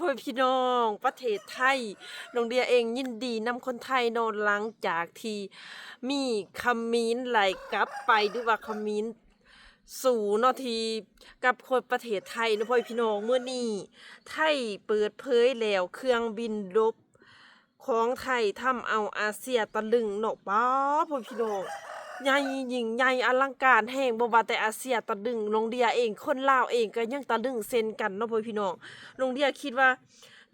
พ่อพี่น้องประเทศไทยน้องเดียเองยินดีนำคนไทยโนอนหลังจากที่มีคำมีนไหลกลับไปหรือว่าคำมีนสู่นาทีกับคนประเทศไทยนะพ่อพี่น้องเมื่อนี้ไทยเปิดเผยแล้วเครื่องบินรบของไทยทำเอาอาเซียตะลึงเนาะป้าพ่อพี่น้อง ใหญ่ยิ่งใหญ่อลังการแห่งบ่ว่าแต่อาเซียตะดึงโรงเดียเองคนลาวเองก็ยังตะดึงเซ็นกันเนาะพ่อพี่น้องโรงเดียคิดว่า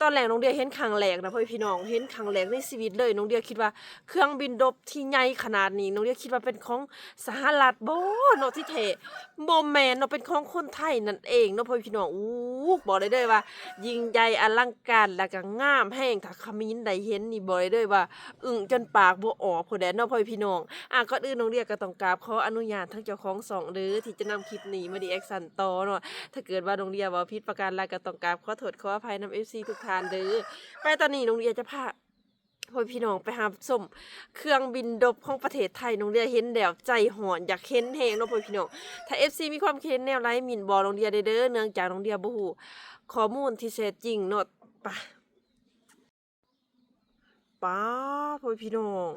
ตอนแรกน้องเดียเห็นครั้งแรกนะพ่อพี่น้องเห็นครั้งแรกในชีวิตเลยน้องเดียคิดว่าเครื่องบินรบที่ใหญ่ขนาดนี้น้องเดียคิดว่าเป็นของสหรัฐบ่เนาะที่แท้บ่แมนเนาะเป็นของคนไทยนั่นเองเนาะพ่อพี่น้องอู้บอกได้เลยว่า ยิ่งใหญ่อลังการแล้วก็งามแห้งถ้าขมิ้นได้เห็นนี่บอกได้เลยว่า อึ้งจนปากบ่ออกผู้ใดเนาะพ่อพี่น้องอะก่อนอื่นน้องเรียก็ต้องกราบขออนุญาตทั้งเจ้าของสองเด้อที่จะนำคลิปนี้มาดีแอคชั่นต่อเนาะถ้าเกิดว่าน้องเรียเว่าผิดประการใดก็ต้องกราบขอโทษขออภัยนำ FC ทุกท่านเด้อไปตอนนี้น้องเรียจะพาพ่อพี่น้องไปหาส้มเครื่องบินดบของประเทศไทยน้องเรียเห็นแล้วใจหอนอยากเห็นแฮงเนาะพ่อพี่น้องถ้า FC มีความคิดเห็นแนวไรหมิ่นบอน้องเรียเด้อเนื่องจากน้องเรียบ่ฮู้ข้อมูลที่แท้จริงเนาะไปป้าพ่อพี่น้อง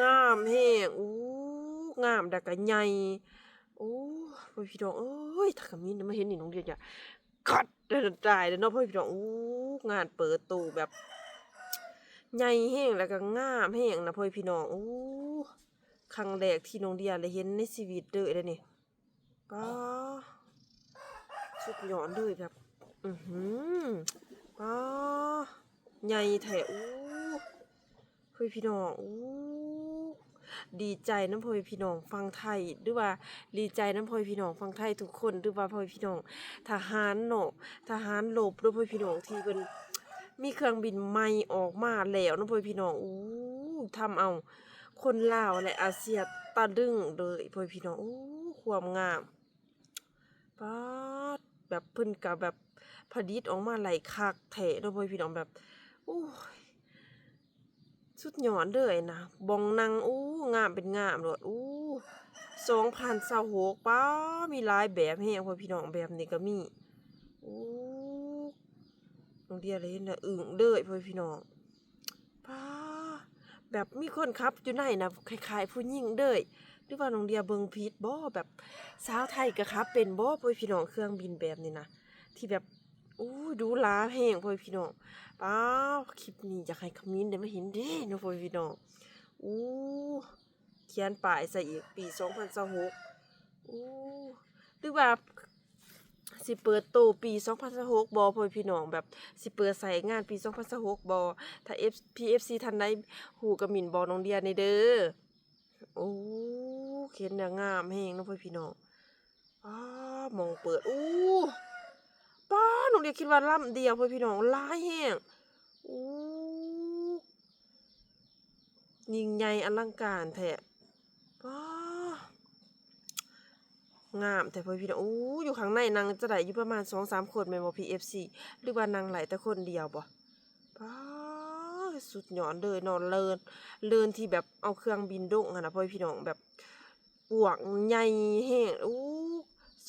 งามแฮงอู้งามแต่ก็ใหญ่โอ้พ่อพี่น้องเอ้ยถ้าก็มีนมาเห็นนี่น้องเดียจะ กัดได้ตายเลยเนาะพ่อพี่น้องอู้งานเปิดตู้แบบใหญ่แฮงแล้วก็งามแฮงนะพ่อพี่น้องอู้ครั้งแรกที่น้องเดียเลยเห็นในชีวิตเลยเด้อนี่ป้าสุดยอดเลยแบบอือหือป้าใหญ่แท้อู้พ่อพี่น้องอู้ ดีใจน้ำพ่อพี่น้องฟังไทยหรือว่าดีใจน้ำพ่อพี่น้องฟังไทยทุกคนหรือว่าพ่อพี่น้องทหารเนาะทหารหลบหรือพ่อพี่น้องที่เป็นมีเครื่องบินใหม่ออกมาแล้วน้ำพ่อพี่น้องอู้ทำเอาคนลาวและอาเซียตะลึงเลยพ่อพี่น้องอู้ความงามป๊าดแบบเพิ่นกับแบบผลิตออกมาไหลคักแท้เนาะพ่อพี่น้องแบบอู้ สุดยอดเลยนะบองนางอู้งามเป็นงามโลดอู้สองพันสาหกป้ามีหลายแบบแฮงพ่อพี่น้องแบบนี้ก็มีอู้น้องเดียเลยเห็นะอึ่งเลยพ่อพี่น้องป้าแบบมีคนขับอยู่ในนะคล้ายๆผู้หญิงเลยหรือว่าน้องเดียเบิงผิดบ่แบบสาวไทยก็ขับ เป็นบ่พ่อพี่น้องเครื่องบินแบบนี้นะที่แบบ อู้ดูลาแฮงพ่อพี่น้องป้าคลิปนี้อยากให้คอมเมนต์ได้มาเห็นเด้เนาะพ่อพี่น้องอู้เขียนป้ายใส่อีกปี2026อู้หรือว่าสิเปิดโตปี2026บ่พ่อพี่น้องแบบสิเปิดใส่งานปี2026บ่ถ้า F PFC ทันใดฮู้ก็หมิ่นบ่น้องเดียในเด้อโอ้เขียนอย่างงามแฮงเนาะพ่อพี่น้องป้ามองเปิดอู้ ป้าหนูเดียคิดว่าลำเดียวเพื่อพี่น้องลายแห้งอู้ยิ่งใหญ่อลังการแท้ป้างามแต่เพื่อพี่น้องอู้อยู่ข้างในนางจะได้อยู่ประมาณสองสามคนแม่นบ่ PFC หรือว่านางไหลแต่คนเดียวบ่ป้าสุดหยอดเลยนอนเลินเลินที่แบบเอาเครื่องบินดงอะนะพ่อพี่น้องแบบปวกใหญ่แห้งอู้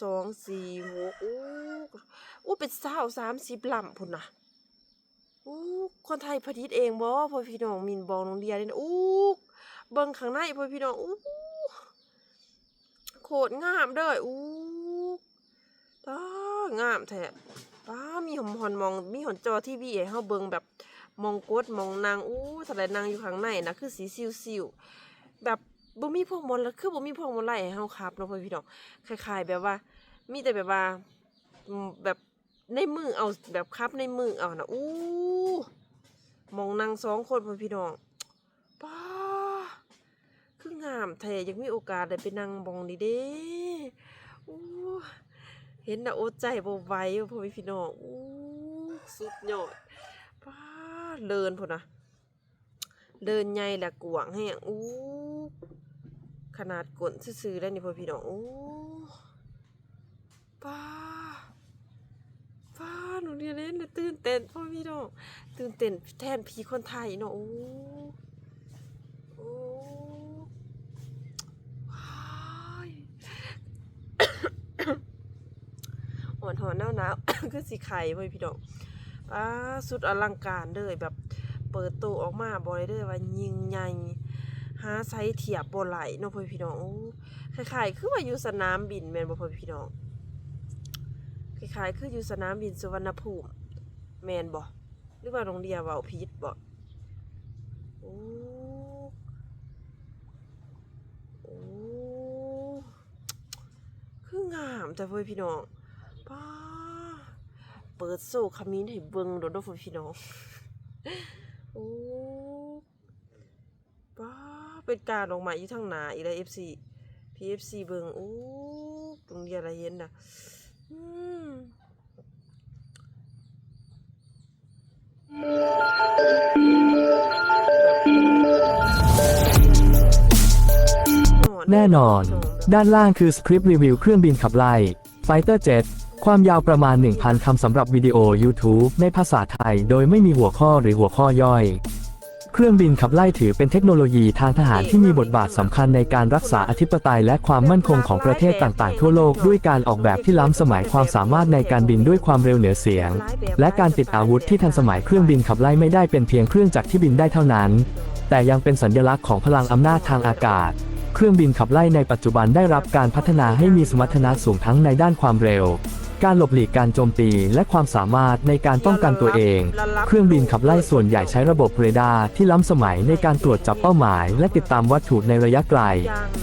สองสี่หกอู้อู้เป็นสาวสามสิบลำพุ่นนะอู้คนไทยผลิตเองบ่พ่อพี่น้องมินบอกน้องเดียเลยนะอู้เบิ่งข้างในพ่อพี่น้องอู้โคตรงามเด้ออู้ตางามแท้ป้ามีหอมหอนมองมีหอนจอทีวีให้เฮาเบิ่งแบบมองกดมองนางอู้ถ้าได้นางอยู่ข้างในนะคือสีซิวๆแบบ บ่มีพวกมลคือบ่มีพวกมลไล่ให้เฮาขับเนาะพ่อพี่น้องคล้ายๆ แบบว่า มีแต่แบบว่าแบบในมือเอาแบบคับในมือเอานะอู้มองนางสองคนพ่อพี่น้องป้าคืองามแท้ยังมีโอกาสได้ไปนั่งบองนี่เด้อู้เห็นนะอดใจบ่ไหวพ่อพี่น้องอู้สุดยอดป้าเดินพุ่นนะ เดินใหญ่ละกว้างแฮงอู้ขนาดกลนซื่อๆแล้วนี่พ่อพี่น้องอู้ป้าป้าหนูเรียนเล่นตื่นเต้นพ่อพี่น้องตื่นเต้นแทนพี่คนไทยเนาะโอ้โอ้ว้ายอ่อนหอนหนาวหนาวคือสีไข่พ่อพี่น้องป้าสุดอลังการเลยแบบ เปิดตู้ออกมาบ่ได้เลยว่ายิงใหญ่หาไซเทียบบ่ไหลเนาะพ่อพี่น้องโอ้คล้ายๆคือว่าอยู่สนามบินแม่นบ่พ่อพี่น้องคล้ายๆคืออยู่สนามบินสุวรรณภูมิแม่นบ่หรือว่าโรงเรียนเว้าผิดบ่โอ้โอ้คืองามแต่พ่อพี่น้องป้าเปิดโซ่ขมิ้นให้เบิ่งโดดเด้อพ่อพี่น้อง โอ้ป้าเป็นการออกมาอยู่ทางหนาอีกแล้ว FC PFC เบิงโอ้ตรงเรียอะไรเห็นนะอืมแน่นอน ด้านล่างคือสคริปต์รีวิวเครื่องบินขับไล่ Fighter Jet ความยาวประมาณ 1,000 คำสำหรับวิดีโอ YouTube ในภาษาไทย โดยไม่มีหัวข้อหรือหัวข้อย่อย เครื่องบินขับไล่ถือเป็นเทคโนโลยีทางทหารที่มีบทบาทสำคัญในการรักษาอธิปไตยและความมั่นคงของประเทศต่างๆ ทั่วโลกด้วยการออกแบบที่ล้ำสมัยความสามารถในการบินด้วยความเร็วเหนือเสียง และการติดอาวุธที่ทันสมัยเครื่องบินขับไล่ไม่ได้เป็นเพียงเครื่องจักรที่บินได้เท่านั้น แต่ยังเป็นสัญลักษณ์ของพลังอำนาจทางอากาศ เครื่องบินขับไล่ในปัจจุบันได้รับการพัฒนาให้มีสมรรถนะสูงทั้งในด้านความเร็ว การหลบหลีกการโจมตีและความสามารถในการป้องกันตัวเอง เครื่องบินขับไล่ส่วนใหญ่ใช้ระบบเรดาร์ที่ล้ำสมัยในการตรวจจับเป้าหมาย และติดตามวัตถุในระยะไกล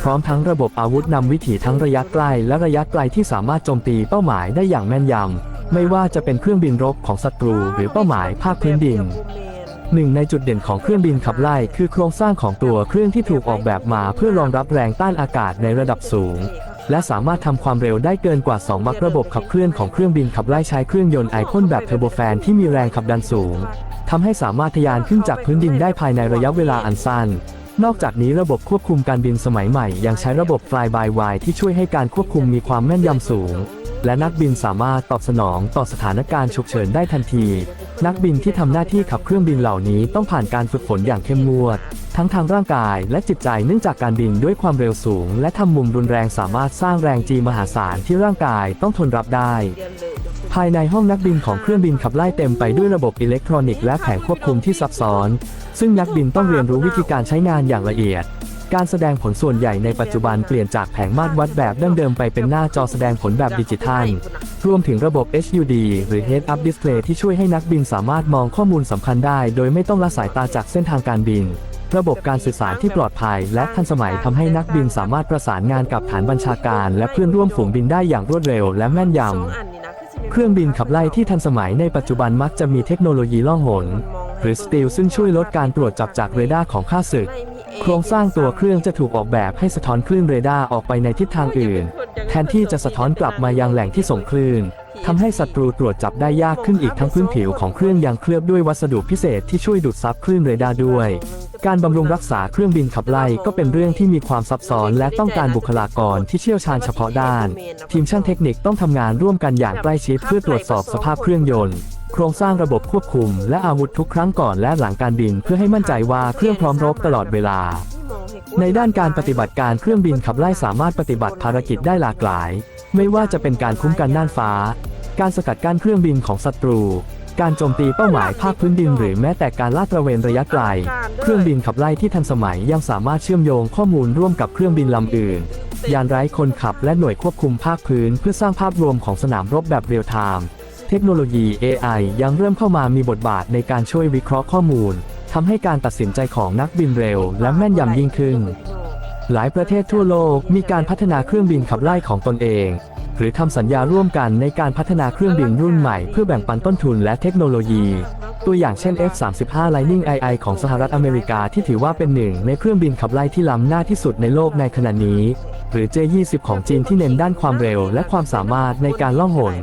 พร้อมทั้งระบบอาวุธนำวิถีทั้งระยะใกล้และระยะไกลที่สามารถโจมตีเป้าหมายได้อย่างแม่นยำ ไม่ว่าจะเป็นเครื่องบินรบของศัตรู หรือเป้าหมายภาคพื้นดินหนึ่งในจุดเด่นของเครื่องบินขับไล่คือโครงสร้างของตัวเครื่องที่ถูกออกแบบมาเพื่อรองรับแรงต้านอากาศในระดับสูง และสามารถทำความเร็วได้เกินกว่า 2 มักระบบขับเคลื่อนของเครื่องบินขับไล่ใช้เครื่องยนต์ไอพ่นแบบเทอร์โบแฟนที่มีแรงขับดันสูงทำให้สามารถทะยานขึ้นจากพื้นดินได้ภายในระยะเวลาอันสั้น นอกจากนี้ระบบควบคุมการบินสมัยใหม่ ยังใช้ระบบ Fly by Wire ที่ช่วยให้การควบคุมมีความแม่นยำสูง และนักบินสามารถตอบสนองต่อสถานการณ์ฉุกเฉินได้ทันที นักบินที่ทำหน้าที่ขับเครื่องบินเหล่านี้ต้องผ่านการฝึกฝนอย่างเข้มงวด ทั้งทางร่างกายและจิตใจเนื่องจากการบินด้วยความเร็วสูง และทำมุมรุนแรงสามารถสร้างแรงจีมหาศาลที่ร่างกายต้องทนรับได้ ภายในห้องนักบินของเครื่องบินขับไล่เต็มไปด้วยระบบอิเล็กทรอนิกส์และแผงควบคุมที่ซับซ้อน ซึ่งนักบินต้องเรียนรู้วิธีการใช้งานอย่างละเอียดการแสดงผลส่วนใหญ่ในปัจจุบันเปลี่ยนจากแผงมาตรวัดแบบดั้งเดิมไปเป็นหน้าจอแสดงผลแบบดิจิทัล รวมถึงระบบ HUD หรือ Head Up Display ที่ช่วยให้นักบินสามารถมองข้อมูลสำคัญได้ โดยไม่ต้องละสายตาจากเส้นทางการบิน ระบบการสื่อสารที่ปลอดภัย และทันสมัยทำให้นักบินสามารถประสานงานกับฐานบัญชาการ และเพื่อนร่วมฝูงบินได้อย่างรวดเร็วและแม่นยำเครื่องบินขับไล่ที่ทันสมัยในปัจจุบันมักจะมีเทคโนโลยีล่องหน หรือสตีลซึ่งช่วยลดการตรวจจับจากเรดาร์ของข้าศึก โครงสร้างตัวเครื่องจะถูกออกแบบให้สะท้อนคลื่นเรดาร์ออกไปในทิศทางอื่น แทนที่จะสะท้อนกลับมายังแหล่งที่ส่งคลื่นทำให้ศัตรูตรวจจับได้ยากขึ้นอีกทั้งพื้นผิวของเครื่องยังเคลือบด้วยวัสดุพิเศษที่ช่วยดูดซับคลื่นเรดาร์ด้วย การบำรุงรักษาเครื่องบินขับไล่ก็เป็นเรื่องที่มีความซับซ้อนและต้องการบุคลากรที่เชี่ยวชาญเฉพาะด้าน ทีมช่างเทคนิคต้องทำงานร่วมกันอย่างใกล้ชิดเพื่อตรวจสอบสภาพเครื่องยนต์ โครงสร้างระบบควบคุม และอาวุธทุกครั้งก่อนและหลังการบินเพื่อให้มั่นใจว่าเครื่องพร้อมรบตลอดเวลา ในด้านการปฏิบัติการเครื่องบินขับไล่สามารถปฏิบัติภารกิจได้หลากหลาย ไม่ว่าจะเป็นการคุ้มกันน่านฟ้า การสกัดกั้นเครื่องบินของศัตรู การโจมตีเป้าหมายภาคพื้นดินหรือแม้แต่การลาดตระเวนระยะไกล เครื่องบินขับไล่ที่ทันสมัยยังสามารถเชื่อมโยงข้อมูลร่วมกับเครื่องบินลำอื่นยานไร้คนขับและหน่วยควบคุมภาคพื้นเพื่อสร้างภาพรวมของสนามรบแบบเรียลไทม์ เทคโนโลยี AI ยังเริ่มเข้ามามีบทบาทในการช่วยวิเคราะห์ข้อมูลทำให้การตัดสินใจของนักบินเร็ว และแม่นยำยิ่งขึ้น หลายประเทศทั่วโลกมีการพัฒนาเครื่องบินขับไล่ของตนเอง หรือทำสัญญาร่วมกันในการพัฒนาเครื่องบินรุ่นใหม่เพื่อแบ่งปันต้นทุนและเทคโนโลยี ตัวอย่างเช่น F-35 Lightning II ของสหรัฐอเมริกาที่ถือว่าเป็นหนึ่งในเครื่องบินขับไล่ที่ล้ำหน้าที่สุดในโลกในขณะนี้ หรือ J-20 ของจีนที่เน้นด้านความเร็วและความสามารถในการล่องหน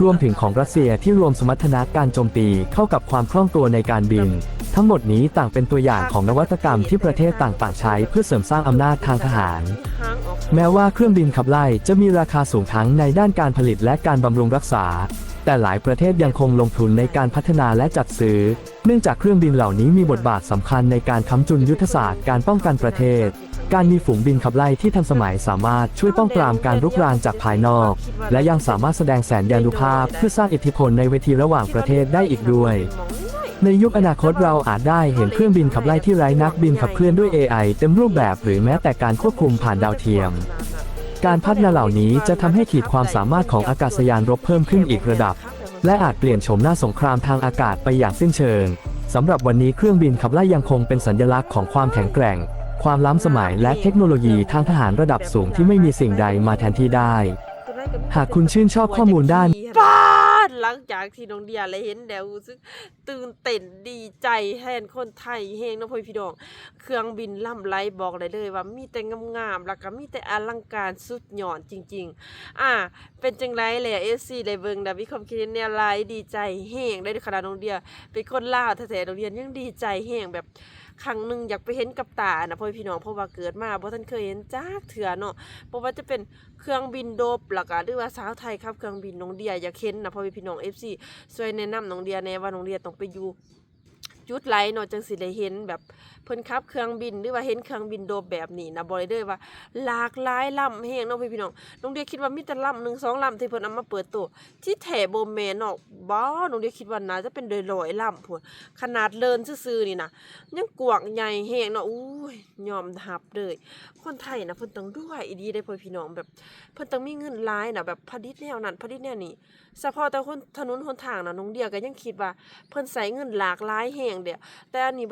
รวมถึงของรัสเซียที่รวมสมรรถนะการโจมตีเข้ากับความคล่องตัวในการบิน ทั้งหมดนี้ต่างเป็นตัวอย่างของนวัตกรรมที่ประเทศต่างๆใช้เพื่อเสริมสร้างอำนาจทางทหารแม้ว่าเครื่องบินขับไล่จะมีราคาสูงทั้งในด้านการผลิตและการบำรุงรักษา แต่หลายประเทศยังคงลงทุนในการพัฒนาและจัดซื้อ เนื่องจากเครื่องบินเหล่านี้มีบทบาทสำคัญในการค้ำจุนยุทธศาสตร์การป้องกันประเทศ การมีฝูงบินขับไล่ที่ทันสมัยสามารถช่วยป้องปรามการรุกรานจากภายนอก และยังสามารถแสดงแสนยานุภาพเพื่อสร้างอิทธิพลในเวทีระหว่างประเทศได้อีกด้วยในยุคอนาคตเราอาจได้เห็นเครื่องบินขับไล่ที่ไร้นักบินขับเคลื่อนด้วย AI เต็มรูปแบบหรือแม้แต่การควบคุมผ่านดาวเทียม การพัฒนาเหล่านี้จะทำให้ขีดความสามารถของอากาศยานรบเพิ่มขึ้นอีกระดับ และอาจเปลี่ยนโฉมหน้าสงครามทางอากาศไปอย่างสิ้นเชิงสำหรับวันนี้เครื่องบินขับไล่ยังคงเป็นสัญลักษณ์ของความแข็งแกร่ง ความล้ำสมัยและเทคโนโลยีทางทหารระดับสูงที่ไม่มีสิ่งใดมาแทนที่ได้ หากคุณชื่นชอบข้อมูลด้าน หลังจากที่น้องเดียเลยเห็นแล้วรู้สึกตื่นเต้นดีใจแทนคนไทยเฮงน้องพ่อพี่น้องเครื่องบินล่ำไรบอกเลยเลยว่ามีแต่งามๆแล้วก็มีแต่อลังการสุดยอดจริง ๆ อ่า เป็นจังไรเลยเอซีได้เบิงดาวิคอมคิดเนี่ยหลดีใจแฮงได้ขนาดน้องเดียเป็นคนล่าแท้ๆน้องเดียยังดีใจแฮงแบบ ครั้งหนึ่งอยากไปเห็นกับตานะพ่อพี่น้องเพราะว่าเกิดมาเพราะท่านเคยเห็นจากเถื่อเนาะเพราะว่าจะเป็นเครื่องบินโดบหลักอะหรือว่าสาวไทยครับเครื่องบินน้องเดียอยากเห็นนะพ่อพี่น้องเอฟซีช่วยแนะนำน้องเดียแน่ว่าน้องเดียต้องไปอยู่ จุดไหลเนาะจังสิได้เห็นแบบเพิ่นขับเครื่องบินหรือว่าเห็นเครื่องบินโดบแบบนี้นะบ่ได้เด้อว่าหลากหลายลำแฮงเนาะพี่พี่น้องน้องเดียคิดว่ามีแต่ลำหนึ่งสองลำที่เพิ่นเอามาเปิดตัวที่แถบ่แมนเนาะบ่น้องเดียคิดว่าน่าจะเป็นร้อยๆลำพุ่นขนาดเลินซื่อๆนี่นะยังกวางใหญ่แฮงเนาะอุ้ยยอมรับเลย คนไทยนะเพิ่นต้องด้วยอีดีได้พ่อพี่น้องแบบเพิ่นต้องมีเงินหลายน่ะแบบผลิตแนวนั้นผลิตแนวนี้เฉพาะแต่คนถนนหนทางน่ะน้องเดียก็ยังคิดว่า เพิ่นใส่เงินหลากหลายแห่งเดียวแต่อันนี้